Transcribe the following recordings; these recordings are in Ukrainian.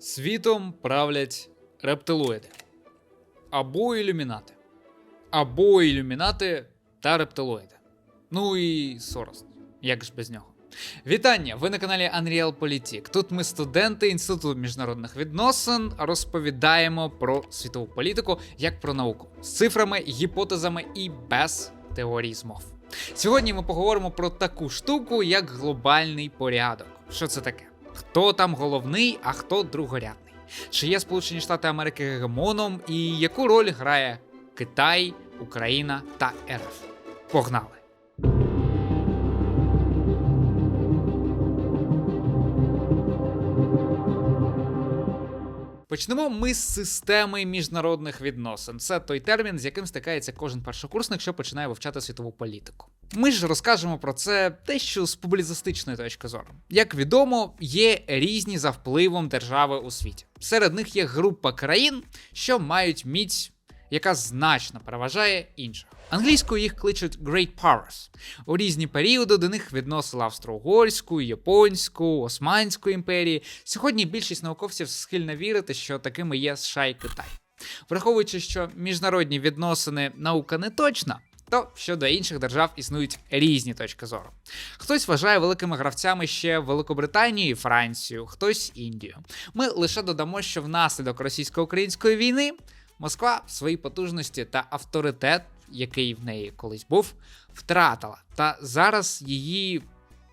Світом правлять рептилоїди. Або ілюмінати. Або ілюмінати та рептилоїди. Ну і Сорос. Як ж без нього? Вітання! Ви на каналі Unreal Politik. Тут ми, студенти Інституту міжнародних відносин, розповідаємо про світову політику як про науку з цифрами, гіпотезами і без теорій змов. Сьогодні ми поговоримо про таку штуку, як глобальний порядок. Що це таке? Хто там головний, а хто другорядний? Чи є Сполучені Штати Америки гегемоном, і яку роль грає Китай, Україна та РФ? Погнали! Почнемо ми з системи міжнародних відносин. Це той термін, з яким стикається кожен першокурсник, що починає вивчати світову політику. Ми ж розкажемо про це дещо з публіцистичної точки зору. Як відомо, є різні за впливом держави у світі. Серед них є група країн, що мають міць, яка значно переважає інших. Англійською їх кличуть Great Powers. У різні періоди до них відносили Австро-Угорську, Японську, Османську імперії. Сьогодні більшість науковців схильна вірити, що такими є США і Китай. Враховуючи, що міжнародні відносини наука не точна, то щодо інших держав існують різні точки зору. Хтось вважає великими гравцями ще Великобританію і Францію, хтось Індію. Ми лише додамо, що внаслідок російсько-української війни Москва свої потужності та авторитет, який в неї колись був, втратила. Та зараз її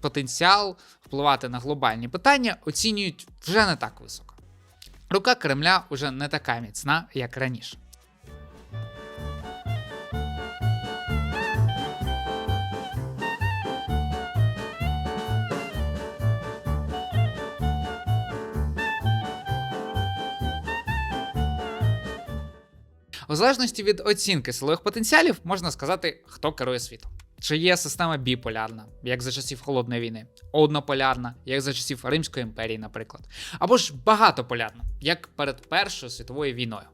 потенціал впливати на глобальні питання оцінюють вже не так високо. Рука Кремля уже не така міцна, як раніше. У залежності від оцінки силових потенціалів можна сказати, хто керує світом. Чи є система біполярна, як за часів холодної війни, однополярна, як за часів Римської імперії, наприклад, або ж багатополярна, як перед Першою світовою війною.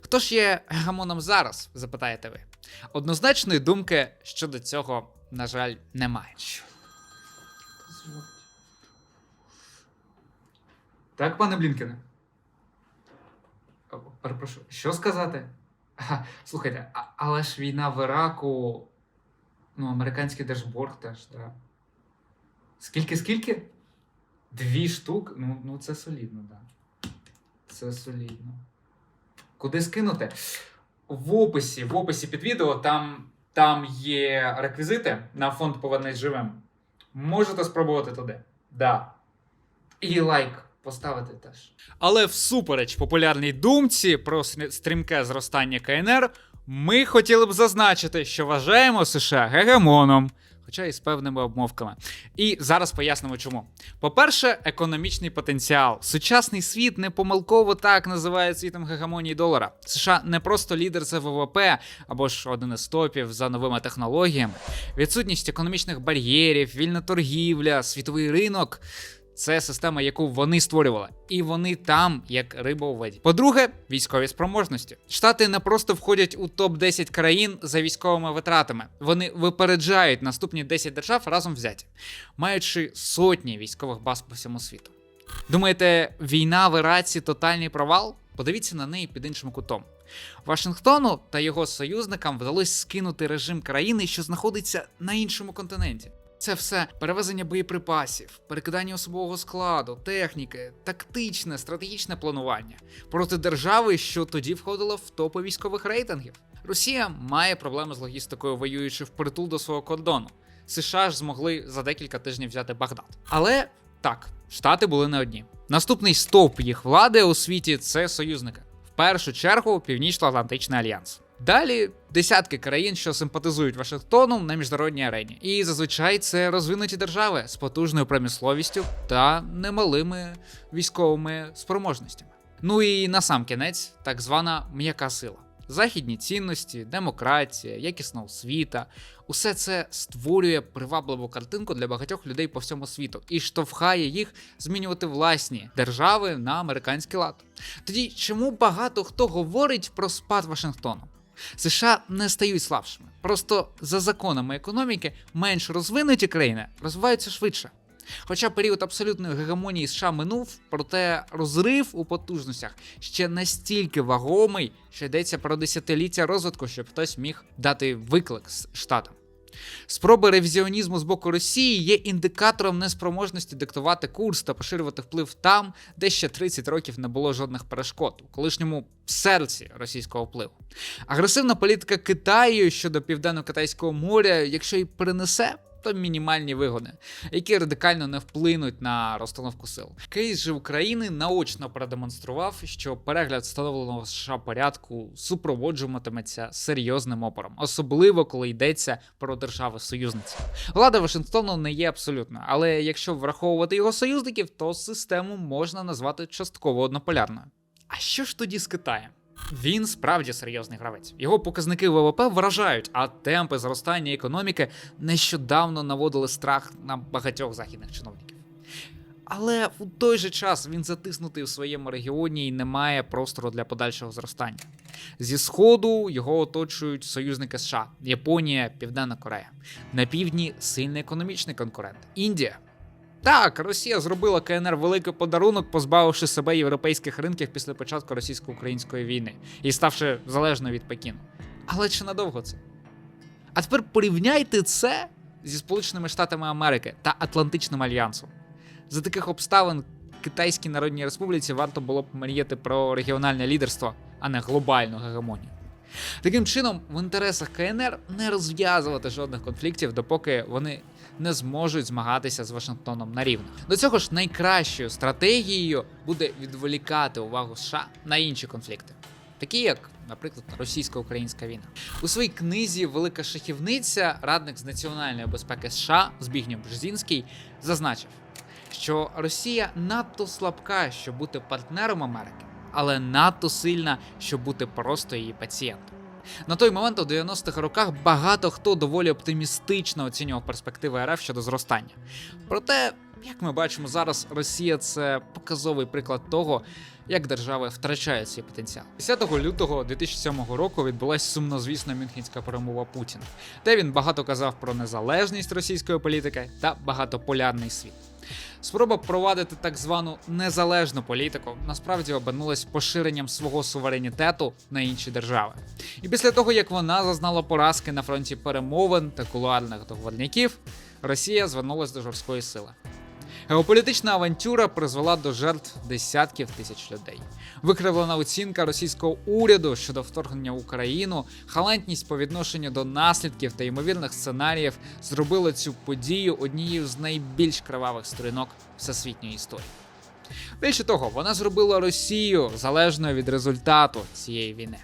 Хто ж є гегемоном зараз, запитаєте ви? Однозначної думки щодо цього, на жаль, немає. Так, пане Блінкене? Перепрошую, що сказати? Слухайте, але ж війна в Іраку. Ну, американський держборг теж. Да. Скільки, скільки? Дві штук? Ну, ну це солідно, так. Да. Це солідно. Куди скинути? В описі, в описі під відео там, там є реквізити на фонд Повернись живим. Можете спробувати туди. Да. І лайк поставити теж. Але всупереч популярній думці про стрімке зростання КНР, ми хотіли б зазначити, що вважаємо США гегемоном. Хоча і з певними обмовками. І зараз пояснимо чому. По-перше, економічний потенціал. Сучасний світ не помилково так називає світом гегемонії долара. США не просто лідер за ВВП або ж один із топів за новими технологіями. Відсутність економічних бар'єрів, вільна торгівля, світовий ринок. Це система, яку вони створювали, і вони там, як риба у воді. По-друге, військові спроможності. Штати не просто входять у топ 10 країн за військовими витратами. Вони випереджають наступні 10 держав разом взяті, маючи сотні військових баз по всьому світу. Думаєте, війна в Іраці тотальний провал? Подивіться на неї під іншим кутом. Вашингтону та його союзникам вдалося скинути режим країни, що знаходиться на іншому континенті. Це все перевезення боєприпасів, перекидання особового складу, техніки, тактичне, стратегічне планування проти держави, що тоді входила в топи військових рейтингів. Росія має проблеми з логістикою, воюючи впритул до свого кордону. США ж змогли за декілька тижнів взяти Багдад. Але так, штати були не одні. Наступний стовп їх влади у світі це союзники. В першу чергу Північно-Атлантичний альянс. Далі десятки країн, що симпатизують Вашингтону на міжнародній арені. І зазвичай це розвинуті держави з потужною промисловістю та немалими військовими спроможностями. Ну і на сам кінець, так звана м'яка сила. Західні цінності, демократія, якісна освіта усе це створює привабливу картинку для багатьох людей по всьому світу і штовхає їх змінювати власні держави на американський лад. Тоді чому багато хто говорить про спад Вашингтону? США не стають слабшими. Просто за законами економіки менш розвинуті країни розвиваються швидше. Хоча період абсолютної гегемонії США минув, проте розрив у потужностях ще настільки вагомий, що йдеться про десятиліття розвитку, щоб хтось міг дати виклик з штатам. Спроби ревізіонізму з боку Росії є індикатором неспроможності диктувати курс та поширювати вплив там, де ще 30 років не було жодних перешкод у колишньому серці російського впливу. Агресивна політика Китаю щодо південно-китайського моря, якщо й перенесе. То мінімальні вигоди, які радикально не вплинуть на розстановку сил. Кейс же України наочно продемонстрував, що перегляд встановленого США порядку супроводжуватиметься серйозним опором, особливо коли йдеться про держави союзниці. Влада Вашингтону не є абсолютною, але якщо враховувати його союзників, то систему можна назвати частково однополярною. А що ж тоді з Китаєм? Він справді серйозний гравець. Його показники ВВП вражають, а темпи зростання економіки нещодавно наводили страх на багатьох західних чиновників. Але у той же час він затиснутий у своєму регіоні і не має простору для подальшого зростання. Зі сходу його оточують союзники США, Японія, Південна Корея. На півдні сильний економічний конкурент Індія. Так, Росія зробила КНР великий подарунок, позбавивши себе європейських ринків після початку російсько-української війни і ставши залежною від Пекіну. Але чи надовго це? А тепер порівняйте це зі Сполученими Штатами Америки та Атлантичним альянсом. За таких обставин Китайській Народній Республіці варто було б мріяти про регіональне лідерство, а не глобальну гегемонію. Таким чином, в інтересах КНР не розв'язувати жодних конфліктів, допоки вони не зможуть змагатися з Вашингтоном на рівних. До цього ж найкращою стратегією буде відволікати увагу США на інші конфлікти, такі як, наприклад, російсько-українська війна. У своїй книзі Велика шахівниця радник з національної безпеки США Збігнєв Бжезінський зазначив, що Росія надто слабка, щоб бути партнером Америки, але надто сильна, щоб бути просто її пацієнтом. На той момент у 90-х роках багато хто доволі оптимістично оцінював перспективи РФ щодо зростання. Проте, як ми бачимо зараз, Росія це показовий приклад того, як держави втрачають свій потенціал. 10 лютого 2007 року відбулася сумнозвісна мюнхенська перемова Путіна, де він багато казав про незалежність російської політики та багатополярний світ. Спроба провадити так звану незалежну політику насправді обернулась поширенням свого суверенітету на інші держави. І після того, як вона зазнала поразки на фронті перемовин та кулуарних договорняків, Росія звернулася до жорсткої сили. Геополітична авантюра призвела до жертв десятків тисяч людей. Викривлена оцінка російського уряду щодо вторгнення в Україну, халентність по відношенню до наслідків та ймовірних сценаріїв зробили цю подію однією з найбільш кривавих сторінок всесвітньої історії. Більше того, вона зробила Росію залежною від результату цієї війни,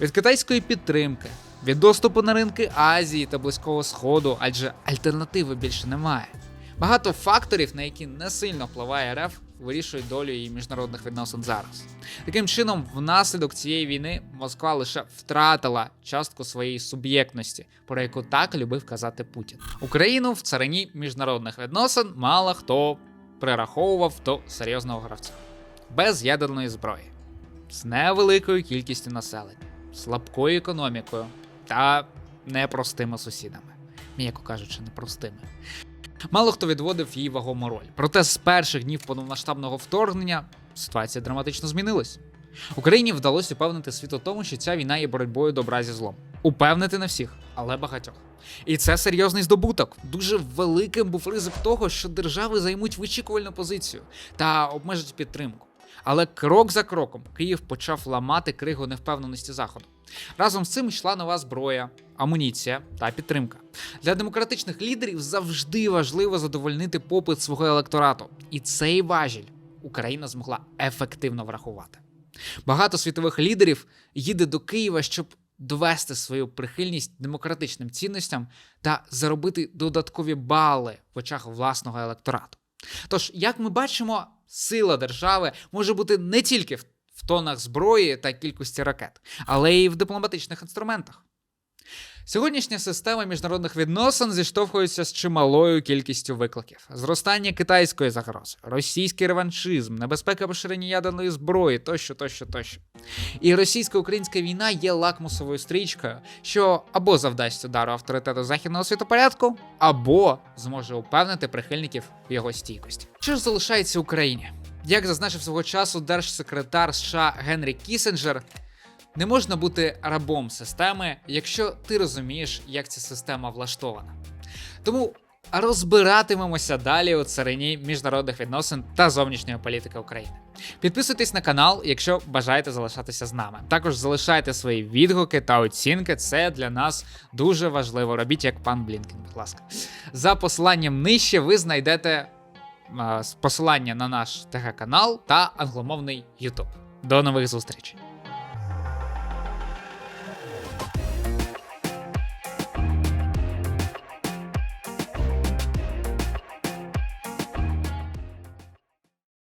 від китайської підтримки, від доступу на ринки Азії та Близького Сходу, адже альтернативи більше немає. Багато факторів, на які не сильно впливає РФ, вирішують долю її міжнародних відносин зараз. Таким чином, внаслідок цієї війни Москва лише втратила частку своєї суб'єктності, про яку так любив казати Путін. Україну в царині міжнародних відносин мало хто прираховував до серйозного гравця без ядерної зброї, з невеликою кількістю населення, слабкою економікою та непростими сусідами, м'яко кажучи, непростими. Мало хто відводив їй вагому роль. Проте з перших днів повномасштабного вторгнення ситуація драматично змінилась. Україні вдалося упевнити світ у тому, що ця війна є боротьбою добра зі злом. Упевнити не всіх, але багатьох. І це серйозний здобуток. Дуже великим був ризик того, що держави займуть вичікувальну позицію та обмежать підтримку. Але крок за кроком Київ почав ламати кригу невпевненості Заходу. Разом з цим йшла нова зброя, амуніція та підтримка. Для демократичних лідерів завжди важливо задовольнити попит свого електорату, і цей важіль Україна змогла ефективно врахувати. Багато світових лідерів їде до Києва, щоб довести свою прихильність демократичним цінностям та заробити додаткові бали в очах власного електорату. Тож, як ми бачимо, сила держави може бути не тільки в тонах зброї та кількості ракет, але й в дипломатичних інструментах. Сьогоднішня система міжнародних відносин зіштовхується з чималою кількістю викликів: зростання китайської загрози, російський реваншизм, небезпека поширення ядерної зброї тощо, тощо, тощо. І російсько-українська війна є лакмусовою стрічкою, що або завдасть удару авторитету західного світопорядку, або зможе упевнити прихильників в його стійкості. Що ж залишається Україні? Як зазначив свого часу держсекретар США Генрі Кісінджер, не можна бути рабом системи, якщо ти розумієш, як ця система влаштована. Тому розбиратимемося далі у царині міжнародних відносин та зовнішньої політики України. Підписуйтесь на канал, якщо бажаєте залишатися з нами. Також залишайте свої відгуки та оцінки. Це для нас дуже важливо. Робіть як пан Блінкен, будь ласка. За посиланням нижче ви знайдете е, посилання на наш ТГ канал та англомовний YouTube. До нових зустрічей!